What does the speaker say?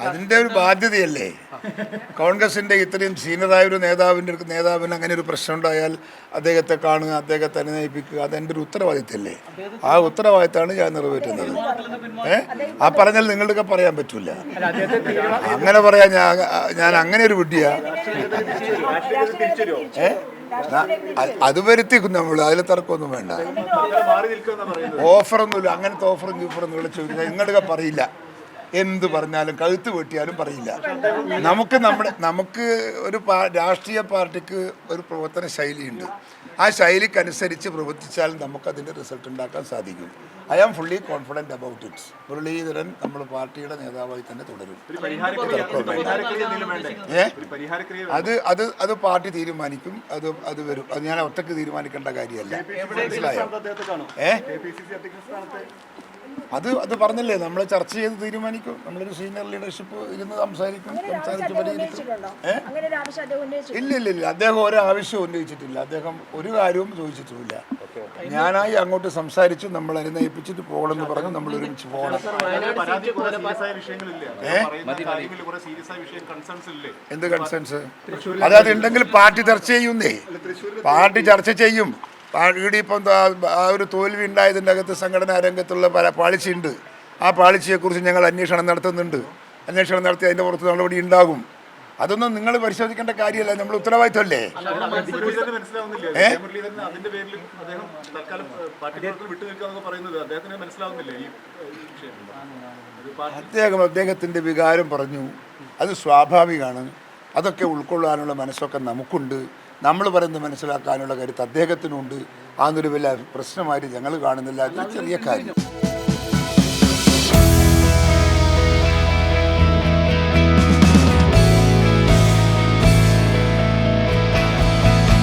അതിന്റെ ഒരു ബാധ്യതയല്ലേ? കോൺഗ്രസിന്റെ ഇത്രയും സീനിയറായ ഒരു നേതാവിന്റെ നേതാവിന് അങ്ങനെ ഒരു പ്രശ്നം ഉണ്ടായാൽ അദ്ദേഹത്തെ കാണുക അദ്ദേഹത്തെ അനുനയിപ്പിക്കുക അതെന്റെ ഒരു ഉത്തരവാദിത്തല്ലേ? ആ ഉത്തരവാദിത്തമാണ് ഞാൻ നിറവേറ്റുന്നത്. ഏ? ആ പറഞ്ഞാൽ നിങ്ങൾക്കൊക്കെ പറയാൻ പറ്റൂല. അങ്ങനെ പറയാ ഞാൻ ഞാൻ അങ്ങനെ ഒരു വിഡ്ഢിയാ. ഏ? അത് വരുത്തിക്കും നമ്മൾ അതിൽ തർക്കമൊന്നും വേണ്ട. ഓഫറൊന്നുമില്ല അങ്ങനത്തെ ഓഫറും ഗീഫറൊന്നും വിളിച്ചു നിങ്ങളുടെ പറയില്ല. എന്ത് പറഞ്ഞാലും കഴുത്ത് വെട്ടിയാലും പറയില്ല. നമുക്ക് നമ്മുടെ നമുക്ക് ഒരു രാഷ്ട്രീയ പാർട്ടിക്ക് ഒരു പ്രവർത്തന ശൈലിയുണ്ട്. ആ ശൈലിക്കനുസരിച്ച് പ്രവർത്തിച്ചാൽ നമുക്ക് അതിന്റെ റിസൾട്ട് ഉണ്ടാക്കാൻ സാധിക്കും. I am fully confident about it. Muraleedharan നമ്മൾ പാർട്ടിയുടെ നേതാവായി തന്നെ തുടരും. ഏ? അത് അത് അത് പാർട്ടി തീരുമാനിക്കും. അത് അത് വരും. അത് ഞാൻ ഒറ്റയ്ക്ക് തീരുമാനിക്കേണ്ട കാര്യമല്ല. മനസ്സിലായോ? ഏ? അത് അത് പറഞ്ഞില്ലേ? നമ്മൾ ചർച്ച ചെയ്ത് തീരുമാനിക്കും. നമ്മളൊരു സീനിയർ ലീഡർഷിപ്പ് ഇരുന്ന് സംസാരിക്കും സംസാരിച്ച് പരിഹരിക്കും. ആവശ്യം ഇല്ല ഇല്ല ഇല്ല. അദ്ദേഹം ഒരു ആവശ്യവും ഉന്നയിച്ചിട്ടില്ല. അദ്ദേഹം ഒരു കാര്യവും ചോദിച്ചിട്ടുമില്ല. ഞാനായി അങ്ങോട്ട് സംസാരിച്ചു നമ്മൾ അനുനയിപ്പിച്ചിട്ട് പോകണമെന്ന് പറഞ്ഞു നമ്മൾ ഒരുമിച്ച് പോകണം. പരാതി കുറെ സീരിയസ് ആയ വിഷയങ്ങളില്ലേ? പറയുന്ന കാര്യങ്ങളിൽ കുറെ സീരിയസ് ആയ വിഷയം കൺസേൺസ് ഇല്ലേ? എന്ത് കൺസേൺസ് അത് അതുണ്ടെങ്കിൽ പാർട്ടി ചർച്ച ചെയ്യുന്നേ. പാർട്ടി ചർച്ച ചെയ്യും. എന്താ ആ ഒരു തോൽവി ഉണ്ടായതിന്റെ അകത്ത് സംഘടനാ രംഗത്തുള്ള പല പാളിച്ചയുണ്ട്. ആ പാളിച്ചയെക്കുറിച്ച് ഞങ്ങൾ അന്വേഷണം നടത്തുന്നുണ്ട്. അന്വേഷണം നടത്തി അതിന്റെ പുറത്ത് നടപടി ഉണ്ടാകും. അതൊന്നും നിങ്ങൾ പരിശോധിക്കേണ്ട കാര്യമല്ല. നമ്മൾ ഉത്തരവാദിത്തമല്ലേ? അദ്ദേഹം അദ്ദേഹത്തിന്റെ വികാരം പറഞ്ഞു. അത് സ്വാഭാവികമാണ്. അതൊക്കെ ഉൾക്കൊള്ളാനുള്ള മനസ്സൊക്കെ നമുക്കുണ്ട്. നമ്മൾ പറയുന്നത് മനസ്സിലാക്കാനുള്ള കരുത്ത് അദ്ദേഹത്തിനുണ്ട് ഒരു വലിയ പ്രശ്നമായിട്ട് ഞങ്ങൾ കാണുന്നില്ല. ചെറിയ കാര്യം.